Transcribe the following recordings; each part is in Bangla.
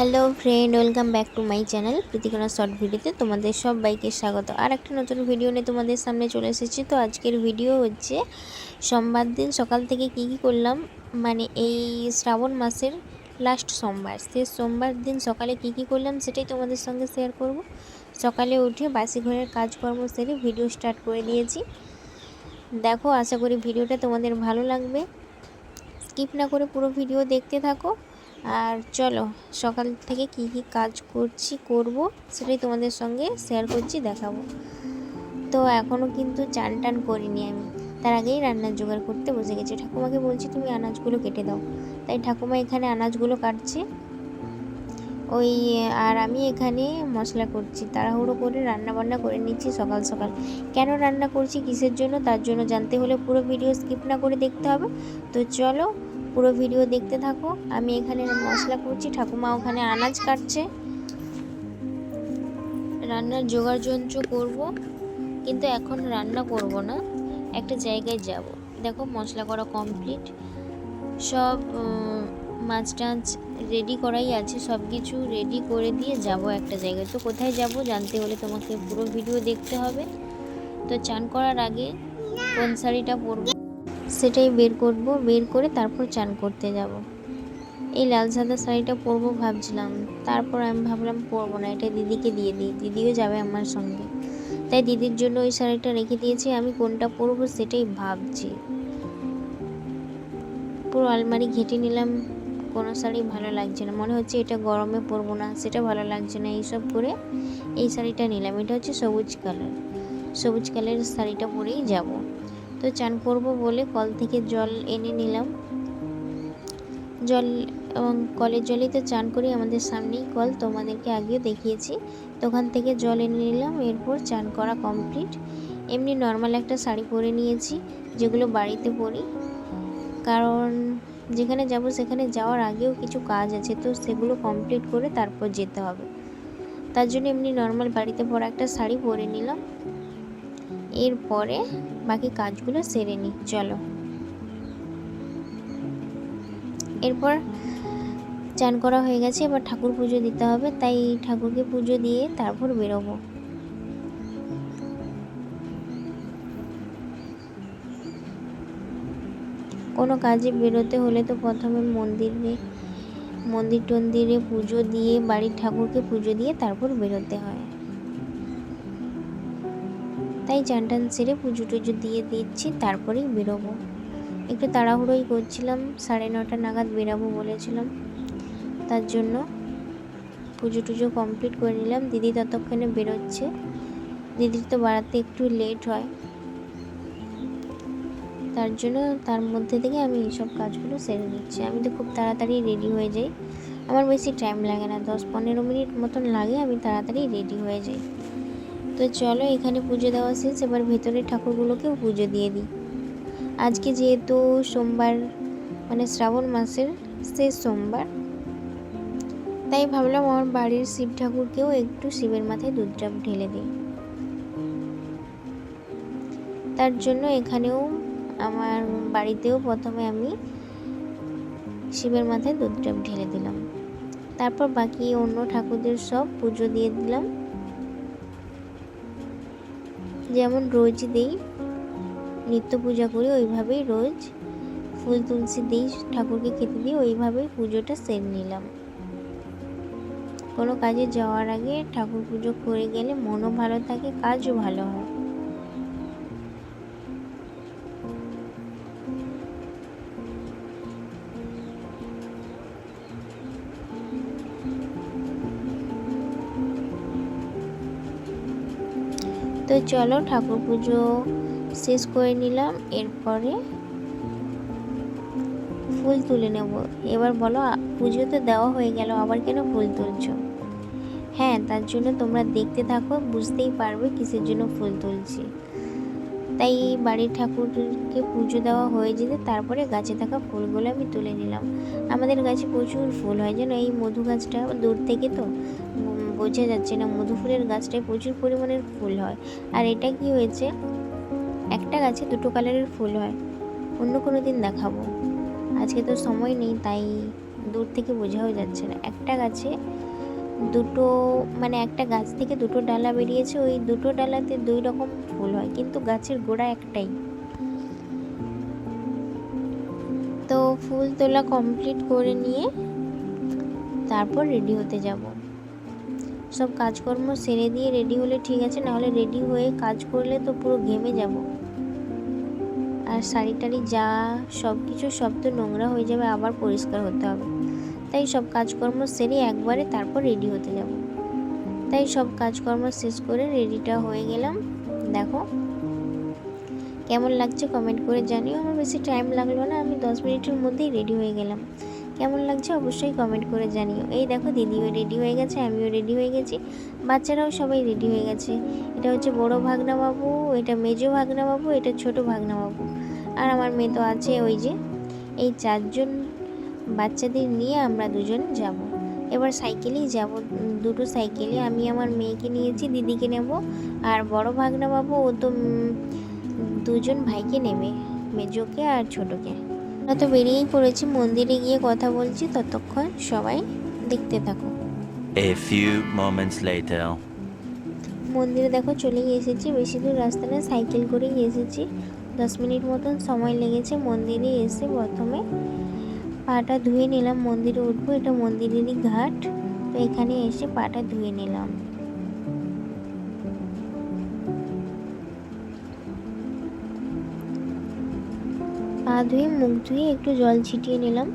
Hello friend, welcome back to my channel Pritikona short ভিডিওতে। তোমাদের সব বাইকে স্বাগত। আর একটা নতুন ভিডিও নিয়ে তোমাদের সামনে চলে এসেছি। তো আজকের ভিডিও হচ্ছে, সোমবার দিন সকাল থেকে কি কি করলাম মানে এই শ্রাবণ মাসের লাস্ট সোমবার। সে সোমবার দিন সকালে কি কি করলাম সেটাই তোমাদের সঙ্গে শেয়ার করব। সকালে উঠে বাসি ঘরের কাজকর্ম সেরে ভিডিও স্টার্ট করে দিয়েছি। দেখো, আশা করি ভিডিওটা তোমাদের ভালো লাগবে। স্কিপ না করে পুরো ভিডিও দেখতে থাকো। আর চলো, সকাল থেকে কি কি কাজ করছি, করব সেটাই তোমাদের সঙ্গে শেয়ার করছি, দেখাবো। তো এখনও কিন্তু চান টান করিনি আমি। তার আগেই রান্নার জোগাড় করতে বসে গেছি। ঠাকুমাকে বলছি, তুমি আনাজগুলো কেটে দাও। তাই ঠাকুমা এখানে আনাজগুলো কাটছে। ওই, আর আমি এখানে মশলা করছি। তাড়াহুড়ো করে রান্না বান্না করে নিচ্ছি সকাল সকাল। কেন রান্না করছি কিসের জন্য, তার জন্য জানতে হলে পুরো ভিডিও স্কিপ না করে দেখতে হবে। তো চলো পুরো ভিডিও দেখতে থাকো। আমি এখানে মশলা করছি, ঠাকুমা ওখানে আনাজ কাটছে। রান্নার জোগাড় যন্ত্র করব, কিন্তু এখন রান্না করব না, একটা জায়গায় যাব। দেখো, মশলা করা কমপ্লিট সব মাছ টাছ রেডি করাই আছে সব কিছু রেডি করে দিয়ে যাব একটা জায়গায়। তো কোথায় যাব জানতে হলে তোমাকে পুরো ভিডিও দেখতে হবে। তো চান করার আগে কোন শাড়িটা পরবো। সেটাই বের করব, বের করে তারপর চান করতে যাব। এই লাল সাদা শাড়িটা পরবো ভাবছিলাম, তারপর আমি ভাবলাম পরবো না, এটা দিদিকে দিয়ে দিই, দিদিও যাবে আমার সঙ্গে। তাই দিদির জন্য ওই শাড়িটা রেখে দিয়েছি, আমি কোনটা পরবো সেটাই ভাবছি। পুরো আলমারি ঘেটে নিলাম, কোনো শাড়ি ভালো লাগছে না, মনে হচ্ছে এটা গরমে পরবো না, সেটা ভালো লাগছে না, এইসব করে এই শাড়িটা নিলাম, এটা হচ্ছে সবুজ কালার। সবুজ কালারের শাড়িটা পরেই যাব। তো চান করব বলে কল থেকে জল এনে নিলাম। জল এবং কলের জলেই তো চান করি, আমাদের সামনেই কল, তোমাদেরকে আগেও দেখিয়েছি। তো ওখান থেকে জল এনে নিলাম, এরপর চান করা কমপ্লিট। এমনি নর্মাল একটা শাড়ি পরে নিয়েছি, যেগুলো বাড়িতে পরি। কারণ যেখানে যাব সেখানে যাওয়ার আগেও কিছু কাজ আছে, তো সেগুলো কমপ্লিট করে তারপর যেতে হবে। তার জন্য এমনি নর্মাল বাড়িতে পরা একটা শাড়ি পরে নিলাম। এরপরে বাকি কাজগুলো সেরে নিই চলো। এরপর চান করা হয়ে গেছে, এবার ঠাকুর পুজো দিতে হবে, তাই ঠাকুরকে পুজো দিয়ে তারপর বেরোবো। কোনো কাজে বেরোতে হলে তো প্রথমে মন্দিরে, মন্দির টন্দিরে পুজো দিয়ে, বাড়ির ঠাকুরকে পুজো দিয়ে তারপর বেরোতে হয়। তাই চান টান সেরে পুজো টুজো দিয়ে দিচ্ছি, তারপরেই বেরোবো। একটু তাড়াহুড়োই করছিলাম, সাড়ে নটা নাগাদ বেরাবো বলেছিলাম। তার জন্য পুজো টুজো কমপ্লিট করে নিলাম। দিদি ততক্ষণে বেরোচ্ছে। দিদির তো বাড়াতে একটু লেট হয়। তার জন্য তার মধ্যে থেকে আমি এইসব কাজগুলো সেরে নিচ্ছি। আমি তো খুব তাড়াতাড়ি রেডি হয়ে যাই। আমার বেশি টাইম লাগে না, দশ পনেরো মিনিট মতন লাগে, আমি তাড়াতাড়ি রেডি হয়ে যাই। তো চলো, এখানে পুজো দেওয়া শেষ। এবার ভেতরে ঠাকুরগুলোকেও পুজো দিয়ে দিই। আজকে যেহেতু সোমবার মানে শ্রাবণ মাসের শেষ সোমবার, তাই ভাবলাম আমার বাড়ির শিব ঠাকুরকেও একটু শিবের মাথায় দুধ ডাব ঢেলে দিই। তার জন্য এখানেও আমার বাড়িতেও প্রথমে আমি শিবের মাথায় দুধ ঢেলে দিলাম। তারপর বাকি অন্য ঠাকুরদের সব পুজো দিয়ে দিলাম। যেমন রোজ দিই, নিত্য পূজা করি, ওইভাবেই রোজ ফুল তুলসী দিই, ঠাকুরকে খেতে দিই, ওইভাবেই পুজোটা সেরে নিলাম। কোনো কাজে যাওয়ার আগে ঠাকুর পুজো করে গেলে মনও ভালো থাকে, কাজও ভালো হয়। তো চলো ঠাকুর পুজো শেষ করে নিলাম, এরপরে ফুল তুলে নেব। এবার বলো পুজো তো দেওয়া হয়ে গেল, আবার কেন ফুল তুলছো? হ্যাঁ তার জন্য তোমরা দেখতে থাকো, বুঝতেই পারবে কিসের জন্য ফুল তুলছি। তাই বাড়ির ঠাকুরকে পুজো দেওয়া হয়ে যেতে তারপরে গাছে থাকা ফুলগুলো আমি তুলে নিলাম। আমাদের গাছে প্রচুর ফুল হয় যেন এই মধু গাছটা দূর থেকে তো বোঝা যাচ্ছে না মধু ফুলের গাছটায় প্রচুর পরিমাণের ফুল হয়। আর এটা কি হয়েছে? একটা গাছে দুটো কালারের ফুল হয়, অন্য কোনো দিন দেখাবো। আজকে তো সময় নেই, তাই দূর থেকে বোঝাও যাচ্ছে না। একটা গাছে দুটো মানে একটা গাছ থেকে দুটো ডালা বেরিয়েছে, ওই দুটো ডালাতে দুই রকম ফুল হয়, কিন্তু গাছের গোড়া একটাই। তো ফুল তোলা কমপ্লিট করে নিয়ে তারপর রেডি হতে যাব। সব কাজকর্ম সেরে দিয়ে রেডি হলে ঠিক আছে, নাহলে রেডি হয়ে কাজ করলে তো পুরো ঘেমে যাব। আর শাড়ি টাড়ি যা সব কিছু সব তো নোংরা হয়ে যাবে, আবার পরিষ্কার হতে হবে। তাই সব কাজকর্ম সেরে একবারে তারপর রেডি হতে যাব। তাই সব কাজকর্ম শেষ করে রেডিটা হয়ে গেলাম। দেখো, কেমন লাগছে কমেন্ট করে জানিও। আমার বেশি টাইম লাগল না, আমি দশ মিনিটের মধ্যেই রেডি হয়ে গেলাম। কেমন লাগছে অবশ্যই কমেন্ট করে জানিও। এই দেখো দিদিও রেডি হয়ে গেছে, আমিও রেডি হয়ে গেছি। বাচ্চারাও সবাই রেডি হয়ে গেছে। এটা হচ্ছে বড় ভাগনা বাবু এটা মেজো ভাগনা বাবু এটা ছোট ভাগনা বাবু আর আমার মেয়ে তো আছে ওই যে, এই চারজন বাচ্চাদের নিয়ে আমরা দুজন যাব। এবার সাইকেলেই যাব, দুটো সাইকেলে। আমি আমার মেয়েকে নিয়েছি, দিদিকে নেব। আর বড় ভাগনা বাবু ও তো দুজন ভাইকে নেবে, মেজোকে আর ছোটোকে। তো বেরিয়েই পড়েছি মন্দিরে গিয়ে কথা বলছি ততক্ষণ সবাই দেখতে থাকো। A few moments later. মন্দিরে দেখো চলেই এসেছি বেশি দূর রাস্তা না সাইকেল করেই এসেছি। দশ মিনিট মতন সময় লেগেছে মন্দিরে এসে প্রথমে পাটা ধুয়ে নিলাম মন্দিরে উঠবো এটা মন্দিরেরই ঘাট। তো এখানে এসে পাটা ধুয়ে নিলাম। পা ধুয়ে, মুখ ধুয়ে একটু জল ছিটিয়ে নিলাম।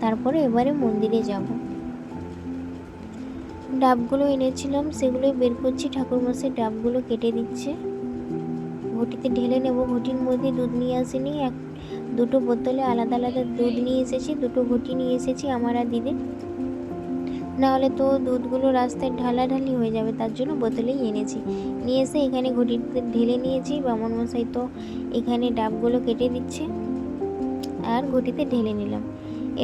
তারপরে এবারে মন্দিরে যাব। ডাবগুলো এনেছিলাম সেগুলো বের করছি। ঠাকুরমশাই ডাবগুলো কেটে দিচ্ছে। ঘটিতে ঢেলে নেব। ঘটির মধ্যে দুধ নিয়ে আসিনি। এক, দুটো বোতলে আলাদা আলাদা দুধ নিয়ে এসেছি। দুটো ঘটি নিয়ে এসেছি আমার আর দিদির। নাহলে তো দুধগুলো রাস্তায় ঢালাঢালি হয়ে যাবে, তার জন্য বোতলেই এনেছি। নিয়ে এসে এখানে ঘটিতে ঢেলে নিয়েছি। বামন মশাই তো এখানে ডাবগুলো কেটে দিচ্ছে। আর ঘটিতে ঢেলে নিলাম।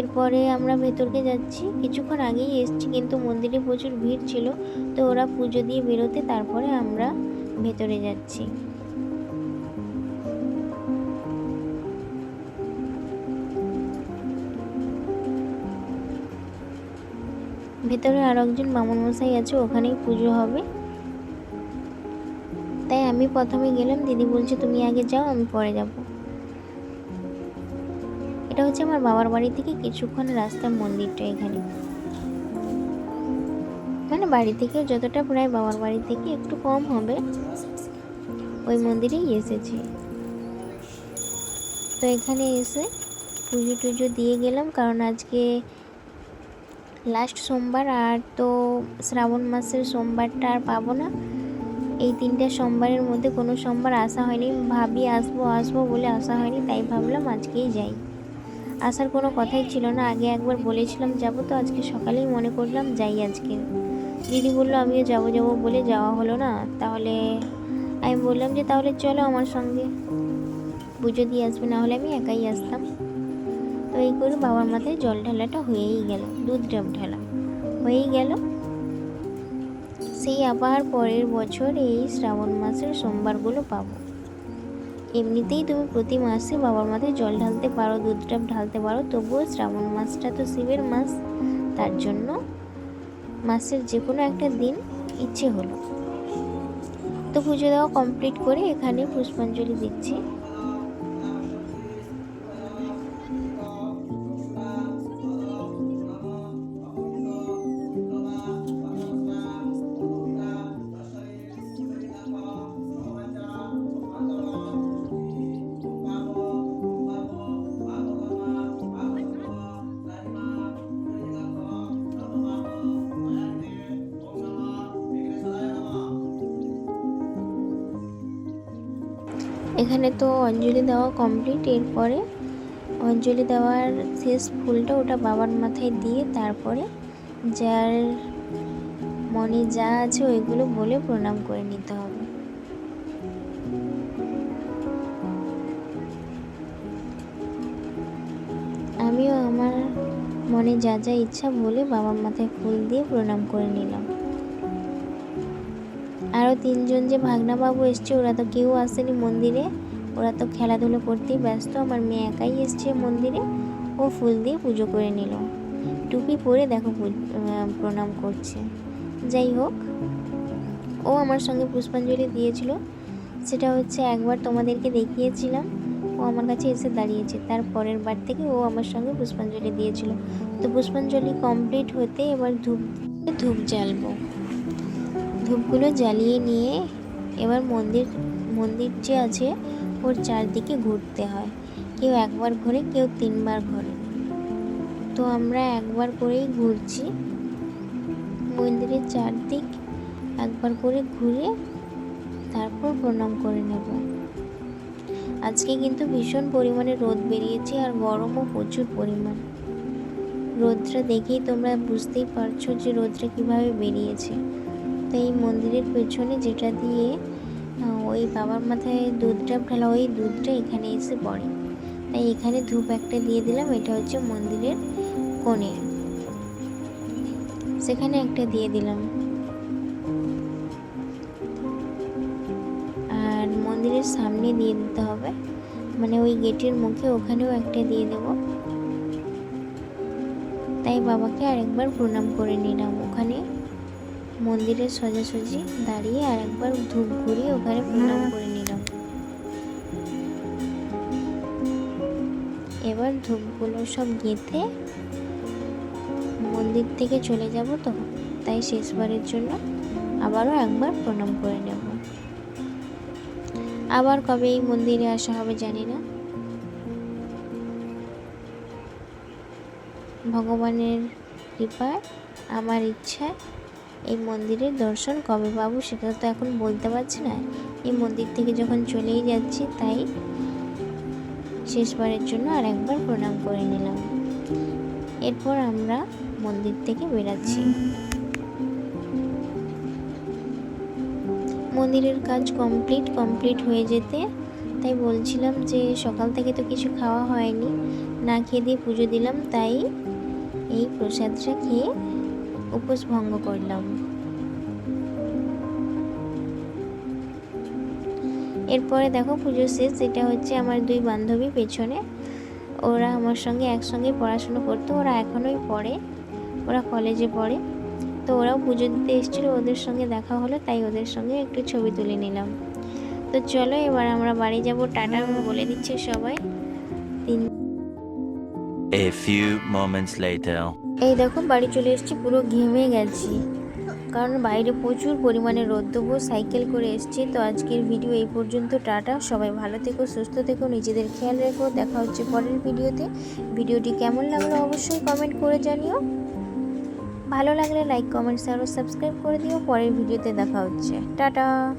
এরপরে আমরা ভেতরকে যাচ্ছি। কিছুক্ষণ আগেই এসেছি, কিন্তু মন্দিরে প্রচুর ভিড় ছিল, তো ওরা পুজো দিয়ে বেরোতে তারপরে আমরা ভেতরে যাচ্ছি। ভেতরে আর একজন বামন মশাই আছে, ওখানেই পুজো হবে। তাই আমি প্রথমে গেলাম, দিদি বলছে, তুমি আগে যাও, আমি পরে যাব। এটা হচ্ছে আমার বাবার বাড়ি থেকে কিছুক্ষণ রাস্তা মন্দিরটা এখানে। মানে বাড়ি থেকে যতটা প্রায় বাবার বাড়ি থেকে একটু কম হবে, ওই মন্দিরেই এসেছি। তো এখানে এসে পুজো টুজো দিয়ে গেলাম, কারণ আজকে লাস্ট সোমবার আর তো শ্রাবণ মাসের সোমবারটা আর পাবো না। এই তিনটে সোমবারের মধ্যে কোনো সোমবার আসা হয়নি, ভাবি আসব আসব বলে আসা হয়নি, তাই ভাবলাম আজকেই যাই। আসার কোনো কথাই ছিল না। আগে একবার বলেছিলাম, যাব তো আজকে সকালেই মনে করলাম যাই আজকে। দিদি বলল, আমিও যাব যাব বলে যাওয়া হলো না। তাহলে আমি বললাম যে, তাহলে চলো আমার সঙ্গে। পুজো দিয়ে আসবে, না হলে আমি একাই আসতাম। তো এই করে বাবার মাথায় জল ঢালাটা হয়েই গেল, দুধ ডাব ঢালা। হয়েই গেল। সেই আবার পরের বছর এই শ্রাবণ মাসের সোমবারগুলো পাবো। এমনিতেই তুমি প্রতি মাসে বাবার মাথায় জল ঢালতে পারো, দুধ ডাব ঢালতে পারো, তবুও শ্রাবণ মাসটা তো শিবের মাস। তার জন্য মাসের যে কোনো একটা দিন ইচ্ছে হলো। তো পুজো দেওয়া কমপ্লিট করে এখানে পুষ্পাঞ্জলি দিচ্ছি। এখানে তো অঞ্জলি দেওয়া কমপ্লিট এরপরে অঞ্জলি দেওয়ার শেষ ফুলটা ওটা বাবার মাথায় দিয়ে তারপরে যার মনে যা আছে ওইগুলো বলে প্রণাম করে নিতে হবে। আমিও আমার মনে যা যা ইচ্ছা বলে বাবার মাথায় ফুল দিয়ে প্রণাম করে নিলাম। আরও তিনজন যে ভাগনাবাবু এসছে, ওরা তো কেউ আসেনি মন্দিরে। ওরা তো খেলাধুলো করতেই ব্যস্ত। আমার মেয়ে একাই এসছে মন্দিরে। ও ফুল দিয়ে পুজো করে নিল। টুপি পরে দেখো প্রণাম করছে। যাই হোক, ও আমার সঙ্গে পুষ্পাঞ্জলি দিয়েছিল। সেটা হচ্ছে একবার তোমাদেরকে দেখিয়েছিলাম। ও আমার কাছে এসে দাঁড়িয়েছে। তার পরের বার থেকে ও আমার সঙ্গে পুষ্পাঞ্জলি দিয়েছিল। তো পুষ্পাঞ্জলি কমপ্লিট হতে এবার ধূপ ধূপ জ্বালবো। ধূপগুলো জ্বালিয়ে নিয়ে এবার মন্দির মন্দির যে আছে, ওর চারদিকে ঘুরতে হয়। কেউ একবার ঘোরে, কেউ তিনবার ঘোরে। তো আমরা একবার করেই ঘুরছি। মন্দিরের চারদিক একবার করে ঘুরে তারপর প্রণাম করে নেব। আজকে কিন্তু ভীষণ পরিমাণে রোদ বেরিয়েছে আর গরমও প্রচুর পরিমাণ। রোদটা দেখেই তোমরা বুঝতেই পারছ যে রোদটা কীভাবে বেরিয়েছে। তো এই মন্দিরের পেছনে যেটা দিয়ে ওই বাবার মাথায় দুধটা ঢালা ওই দুধটা এখানে এসে পড়ে। তাই এখানে ধূপ একটা দিয়ে দিলাম, এটা হচ্ছে মন্দিরের কোণে। সেখানে একটা দিয়ে দিলাম। আর মন্দিরের সামনে দিয়ে দিতে হবে। মানে ওই গেটের মুখে ওখানেও একটা দিয়ে দেব। তাই বাবাকে আরেকবার প্রণাম করে নিলাম ওখানে। মন্দিরের সোজাসুজি দাঁড়িয়ে আর একবার ধূপ ঘুরিয়ে ওখানে প্রণাম করে নিলাম এবার ধূপগুলো সব গেঁথে মন্দির থেকে চলে যাব তো, তাই শেষবারের জন্য আবারও একবার প্রণাম করে নেব। আবার কবে এই মন্দিরে আসা হবে জানি না। ভগবানের কৃপায়, আমার ইচ্ছা এই মন্দিরের দর্শন কবে পাবো সেটা তো এখন বলতে পারছি না। এই মন্দির থেকে যখন চলেই যাচ্ছি, তাই শেষবারের জন্য আর একবার প্রণাম করে নিলাম। এরপর আমরা মন্দির থেকে বেরাচ্ছি। মন্দিরের কাজ কমপ্লিট কমপ্লিট হয়ে যেতে তাই বলছিলাম যে সকাল থেকে তো কিছু খাওয়া হয়নি। না খেয়ে দিয়ে পুজো দিলাম, তাই এই প্রসাদটা খেয়ে উপোস ভঙ্গ করলাম। এরপরে দেখো পুজো শেষ, এটা হচ্ছে আমার দুই বান্ধবী পেছনে। ওরা আমার সঙ্গে একসঙ্গে পড়াশুনো করতো, ওরা এখনোই পড়ে, ওরা কলেজে পড়ে। তো ওরাও পুজো দিতে এসেছিল, ওদের সঙ্গে দেখা হলো, তাই ওদের সঙ্গে একটু ছবি তুলে নিলাম। তো চলো এবার আমরা বাড়ি যাব, টাটা বলে দিচ্ছে সবাই। A few moments later. এই দেখো, বাড়ি চলে এসেছি, পুরো ঘেমে গেছি। কারণ বাইরে প্রচুর পরিমাণে রোদ দেবো সাইকেল করে এসেছি। তো আজকের ভিডিও এই পর্যন্ত, টাটা। সবাই ভালো থেকো, সুস্থ থেকো, নিজেদের খেয়াল রেখো। দেখা হচ্ছে পরের ভিডিওতে ভিডিওটি কেমন লাগল অবশ্যই কমেন্ট করে জানিও। ভালো লাগলে লাইক কমেন্টস আরও সাবস্ক্রাইব করে দিও। পরের ভিডিওতে দেখা হচ্ছে। টাটা।